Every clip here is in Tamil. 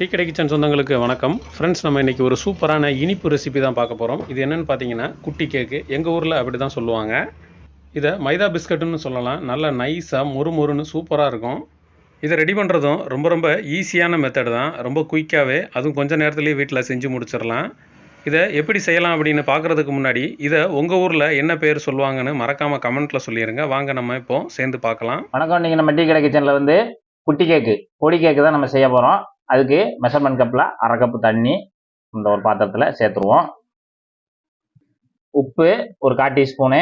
டீ கடை கிச்சன் சொந்தங்களுக்கு வணக்கம். ஃப்ரெண்ட்ஸ் நம்ம இன்றைக்கி ஒரு சூப்பரான இனிப்பு ரெசிபி தான் பார்க்க போகிறோம் இது என்னென்னு பார்த்தீங்கன்னா குட்டி கேக்கு எங்கள் ஊரில் அப்படி தான் சொல்லுவாங்க. இதை மைதா பிஸ்கட்டுன்னு சொல்லலாம். நல்லா நைஸாக மொறு மொறுன்னு சூப்பராக இருக்கும். இதை ரெடி பண்ணுறதும் ரொம்ப ரொம்ப ஈஸியான மெத்தடு தான். ரொம்ப குயிக்காகவே அதுவும் கொஞ்சம் நேரத்துலேயே வீட்டில் செஞ்சு முடிச்சிடலாம். இதை எப்படி செய்யலாம் அப்படின்னு பார்க்குறதுக்கு முன்னாடி இதை உங்கள் ஊரில் என்ன பேர் சொல்லுவாங்கன்னு மறக்காமல் கமெண்ட்டில் சொல்லிடுங்க வாங்க நம்ம இப்போ சேர்ந்து பார்க்கலாம். வணக்கம். நீங்கள் நம்ம டீ கடை கிச்சனில் வந்து குட்டி கேக்கு பொடி கேக்கு தான் நம்ம செய்ய போகிறோம் அதுக்கு மெஷர்மெண்ட் கப்பில் அரை கப்பு தண்ணி இந்த ஒரு பாத்திரத்தில் சேர்த்துருவோம். உப்பு ஒரு கால் டீஸ்பூனு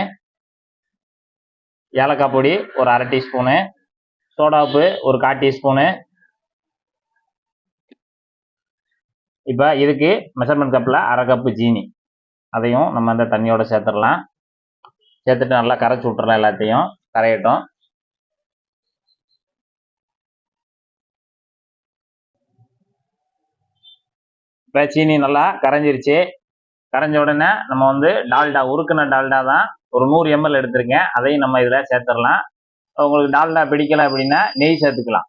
ஏலக்காய் பொடி ஒரு அரை டீஸ்பூனு சோடா உப்பு ஒரு கால் டீஸ்பூனு. இப்போ இதுக்கு மெஷர்மெண்ட் கப்பில் அரை கப்பு ஜீனி அதையும் நம்ம அந்த தண்ணியோட சேர்த்துடலாம். சேர்த்துட்டு நல்லா கரைச்சி விட்டுறலாம் எல்லாத்தையும். கரையட்டும். இப்போ சீனி நல்லா கரைஞ்சிருச்சு. கரைஞ்ச உடனே நம்ம வந்து டால்டா உருக்குன டால்டா தான் ஒரு நூறு எம்எல் எடுத்திருக்கேன். அதையும் நம்ம இதில் சேர்த்துடலாம். உங்களுக்கு டால்டா பிடிக்கல அப்படின்னா நெய் சேர்த்துக்கலாம்.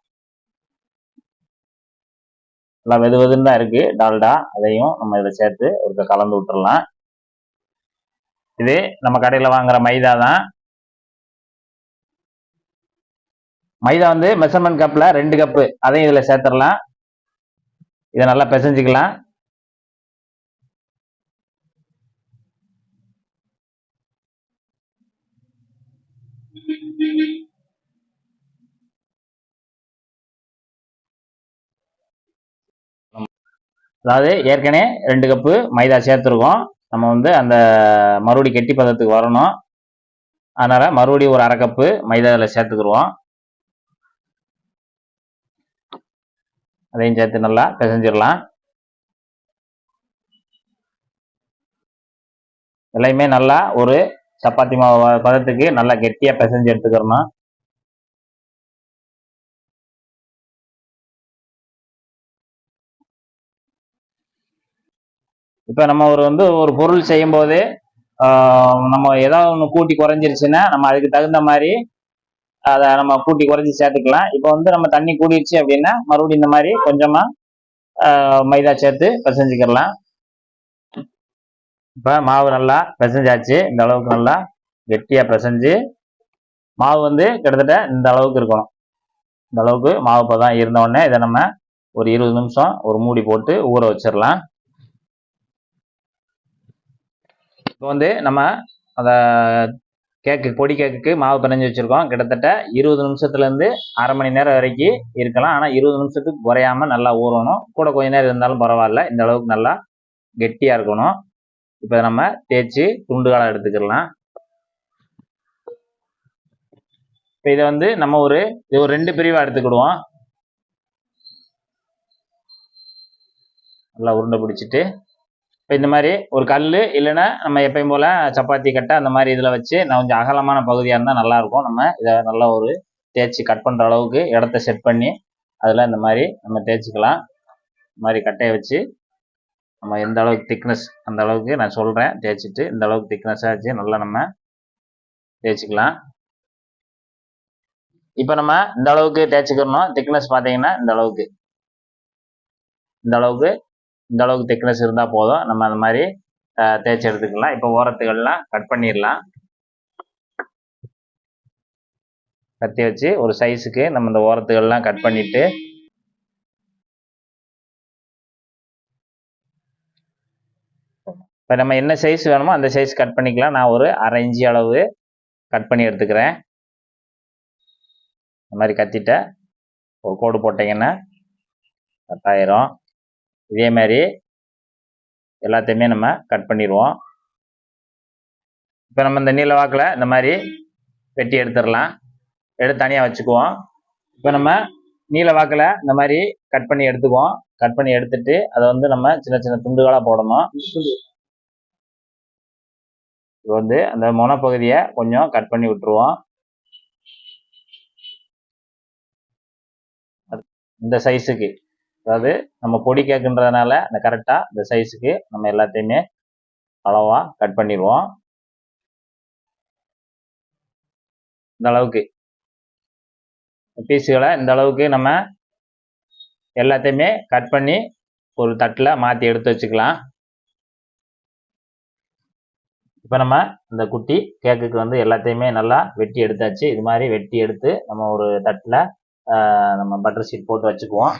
நல்லா வெது வெதுன்னு தான் இருக்கு டால்டா. அதையும் நம்ம இதில் சேர்த்து ஒரு கலந்து விட்டுறலாம். இது நம்ம கடையில் வாங்குற மைதா தான். மைதா வந்து மெஷர்மெண்ட் கப்பில் ரெண்டு கப்பு அதையும் இதில் சேர்த்துடலாம். இதை நல்லா பிசைஞ்சிக்கலாம். அதாவது ஏற்கனவே ரெண்டு கப்பு மைதா சேர்த்துருக்கோம். நம்ம வந்து அந்த மறுபடி கெட்டி பதத்துக்கு வரணும். அதனால் மறுபடியும் ஒரு அரை கப்பு மைதா இதில் சேர்த்துக்குருவோம். அதையும் சேர்த்து நல்லா பிசைஞ்சிடலாம். எல்லாமே நல்லா ஒரு சப்பாத்தி மாவு பதத்துக்கு நல்லா கெட்டியாக பிசைஞ்சு எடுத்துக்கிறணும். இப்போ நம்ம ஒரு வந்து ஒரு பொருள் செய்யும்போது நம்ம ஏதாவது ஒன்று கூட்டி குறைஞ்சிருச்சுன்னா நம்ம அதுக்கு தகுந்த மாதிரி அதை நம்ம கூட்டி குறைஞ்சி சேர்த்துக்கலாம். இப்போ வந்து நம்ம தண்ணி கூடிருச்சு அப்படின்னா மறுபடியும் இந்த மாதிரி கொஞ்சமாக மைதா சேர்த்து பிசைஞ்சிக்கிடலாம் இப்போ மாவு நல்லா பிசைஞ்சாச்சு. இந்த அளவுக்கு நல்லா கெட்டியாக பிசைஞ்சு மாவு வந்து கிட்டத்தட்ட இந்த அளவுக்கு இருக்கணும். இந்த அளவுக்கு மாவு இப்போ தான் இருந்தோடனே இதை நம்ம ஒரு இருபது நிமிஷம் ஒரு மூடி போட்டு ஊற வச்சிடலாம் இப்போ வந்து நம்ம அந்த கேக்கு பொடி கேக்குக்கு மாவு பிணைஞ்சு வச்சுருக்கோம். கிட்டத்தட்ட இருபது நிமிஷத்துலேருந்து அரை மணி நேரம் வரைக்கும் இருக்கலாம். ஆனால் இருபது நிமிஷத்துக்கு குறையாம நல்லா ஊறணும். கூட கொஞ்ச நேரம் இருந்தாலும் பரவாயில்ல. இந்த அளவுக்கு நல்லா கெட்டியாக இருக்கணும். இப்போ நம்ம தேய்ச்சி துண்டுகளாக எடுத்துக்கலாம். இப்போ இதை வந்து நம்ம ஒரு இது ஒரு ரெண்டு பிரிவாக எடுத்துக்கிடுவோம். நல்லா உருண்டை பிடிச்சிட்டு. இப்போ இந்த மாதிரி ஒரு கல் இல்லைன்னா நம்ம எப்பயும் போல் சப்பாத்தி கட்டை அந்த மாதிரி இதில் வச்சு நான் கொஞ்சம் அகலமான பகுதியாக இருந்தால் நல்லாயிருக்கும் நம்ம இதை நல்லா ஒரு தேய்ச்சி கட் பண்ணுற அளவுக்கு இடத்த செட் பண்ணி அதில் இந்த மாதிரி நம்ம தேய்ச்சிக்கலாம். இந்த மாதிரி கட்டையை வச்சு நம்ம எந்த அளவுக்கு திக்னஸ் அந்த அளவுக்கு நான் சொல்கிறேன் தேய்ச்சிட்டு இந்த அளவுக்கு திக்னஸாக வச்சு நல்லா நம்ம தேய்ச்சிக்கலாம். இப்போ நம்ம இந்த அளவுக்கு தேய்ச்சிக்கிறணும். திக்னஸ் பார்த்தீங்கன்னா இந்த அளவுக்கு. இந்த அளவுக்கு இந்த அளவுக்கு திக்னஸ் இருந்தால் போதும். நம்ம அந்த மாதிரி தேய்ச்சி எடுத்துக்கலாம். இப்போ ஓரத்துகள்லாம் கட் பண்ணிடலாம். கத்தி வச்சு ஒரு சைஸுக்கு நம்ம இந்த ஓரத்துகள்லாம் கட் பண்ணிட்டு இப்போ நம்ம என்ன சைஸ் வேணுமோ அந்த சைஸ் கட் பண்ணிக்கலாம். நான் ஒரு அரை இஞ்சி அளவு கட் பண்ணி எடுத்துக்கிறேன். இந்த மாதிரி கத்திட்ட ஒரு கோடு போட்டிங்கன்னா கட்டாயிரும். இதே மாதிரி எல்லாத்தையுமே நம்ம கட் பண்ணிடுவோம் இப்போ நம்ம இந்த நீல வாக்கில் இந்த மாதிரி வெட்டி எடுத்துடலாம். எடுத்து தனியாக வச்சுக்குவோம். இப்போ நம்ம நீல வாக்கில் இந்த மாதிரி கட் பண்ணி எடுத்துக்குவோம். கட் பண்ணி எடுத்துட்டு அதை வந்து நம்ம சின்ன சின்ன துண்டுகளாக போடணும். இப்போ வந்து அந்த முனப்பகுதியை கொஞ்சம் கட் பண்ணி விட்டுருவோம். இந்த சைஸுக்கு அதாவது நம்ம பொடி கேக்குன்றதுனால இந்த கரெக்டாக இந்த சைஸுக்கு நம்ம எல்லாத்தையுமே அளவாக கட் பண்ணிடுவோம். இந்த அளவுக்கு. பீஸுகளை இந்த அளவுக்கு நம்ம எல்லாத்தையுமே கட் பண்ணி ஒரு தட்டில் மாற்றி எடுத்து வச்சுக்கலாம். இப்போ நம்ம இந்த குட்டி கேக்குக்கு வந்து எல்லாத்தையுமே நல்லா வெட்டி எடுத்தாச்சு. இது மாதிரி வெட்டி எடுத்து நம்ம ஒரு தட்டில் நம்ம பட்டர் ஷீட் போட்டு வச்சுக்குவோம்.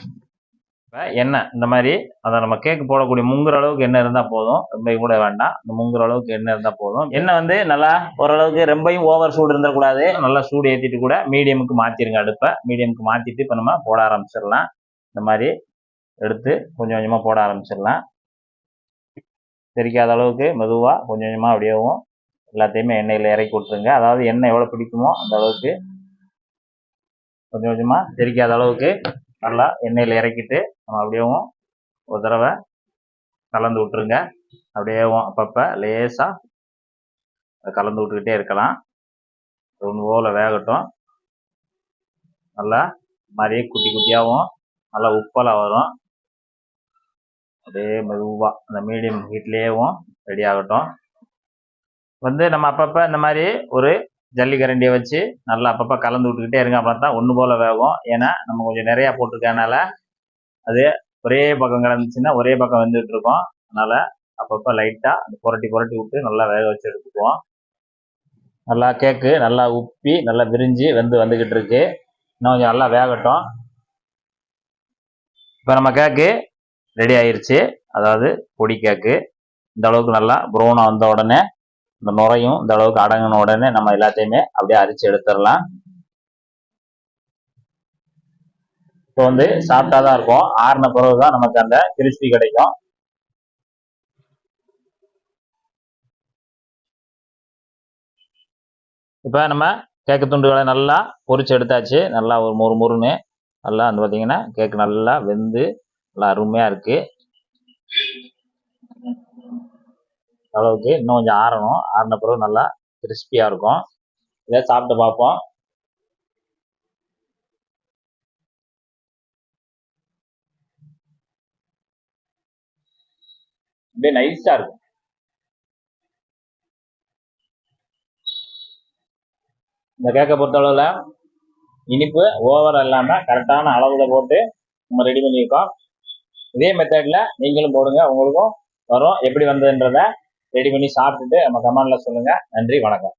இப்போ எண்ணெய் இந்த மாதிரி அதை நம்ம கேக்கு போடக்கூடிய முங்குற அளவுக்கு எண்ணெய் இருந்தால் போதும். ரொம்ப கூட வேண்டாம். இந்த முங்குற அளவுக்கு எண்ணெய் இருந்தால் போதும். எண்ணெய் வந்து நல்லா ஓரளவுக்கு ரொம்பையும் ஓவர் சூடு இருந்துடக்கூடாது. நல்லா சூடு ஏற்றிட்டு கூட மீடியமுக்கு மாற்றிடுங்க அடுப்பை. மீடியமுக்கு மாற்றிட்டு இப்போ நம்ம போட ஆரம்பிச்சிடலாம். இந்த மாதிரி எடுத்து கொஞ்சம் கொஞ்சமாக போட ஆரம்பிச்சிடலாம். தெரிக்காத அளவுக்கு மெதுவாக கொஞ்சம் கொஞ்சமாக அப்படியேவும் எல்லாத்தையுமே எண்ணெயில் இறக்கி விட்ருங்க அதாவது எண்ணெய் எவ்வளோ பிடிக்குமோ அந்த அளவுக்கு கொஞ்சம் கொஞ்சமாக தெரிக்காத அளவுக்கு நல்லா எண்ணெயில் இறக்கிட்டு நம்ம அப்படியேவும் ஒரு தடவை கலந்து விட்ருங்க அப்படியேவும் அப்பப்போ லேசாக கலந்து விட்டுக்கிட்டே இருக்கலாம். ஒன்று போல் வேகட்டும். நல்லா மாதிரியே குட்டி குட்டியாகவும் நல்லா உப்பலாக வரும். அப்படியே மெதுவாக அந்த மீடியம் ஹீட்லேயேவும் ரெடி ஆகட்டும். வந்து நம்ம அப்பப்போ இந்த மாதிரி ஒரு ஜல்லிக்கரண்டியை வச்சு நல்லா அப்பப்போ கலந்து விட்டுக்கிட்டே இருங்க. அப்புறம் தான் ஒன்று போல் வேகும் ஏன்னா நம்ம கொஞ்சம் நிறையா போட்டிருக்கனால அது ஒரே பக்கம் கலந்துச்சுன்னா ஒரே பக்கம் வெந்துட்டு இருக்கோம் அதனால் அப்பப்போ லைட்டாக அந்த புரட்டி புரட்டி விட்டு நல்லா வேக வச்சு எடுத்துக்குவோம். நல்லா கேக்கு நல்லா உப்பி நல்லா விரிஞ்சு வெந்து வந்துக்கிட்டு இருக்கு இன்னும் கொஞ்சம் நல்லா வேகட்டும். இப்போ நம்ம கேக்கு ரெடி ஆயிடுச்சு அதாவது பொடி கேக்கு இந்த அளவுக்கு நல்லா ப்ரௌனாக வந்த உடனே இந்த நுரையும் இந்த அளவுக்கு அடங்கின உடனே நம்ம எல்லாத்தையுமே அப்படியே அரிச்சு எடுத்துடலாம். இப்போ வந்து சாப்பிட்டா தான் இருக்கும். ஆறின பிறகு தான் நமக்கு அந்த கிறிஸ்பி கிடைக்கும். இப்போ நம்ம கேக்கு துண்டுகளை நல்லா பொரிச்சு எடுத்தாச்சு. நல்லா ஒரு மொறு மொறுன்னு. நல்லா வந்து பார்த்தீங்கன்னா கேக்கு நல்லா வெந்து நல்லா அருமையாக இருக்கு. அளவுக்கு இன்னும் கொஞ்சம் ஆறணும். ஆறின பிறகு நல்லா கிறிஸ்பியாக இருக்கும். இதை சாப்பிட்டு பார்ப்போம். அப்படியே நைஸாக இருக்கும். இந்த கேக்கை பொறுத்தளவில் இனிப்பு ஓவர் இல்லாமல் கரெக்டான அளவில் போட்டு நம்ம ரெடி பண்ணியிருக்கோம். இதே மெத்தடில் நீங்களும் போடுங்க. உங்களுக்கும் வரும். எப்படி வந்ததுன்றத ரெடி பண்ணி சாப்பிட்டுட்டு நம்ம கமெண்ட்ல சொல்லுங்க. நன்றி வணக்கம்.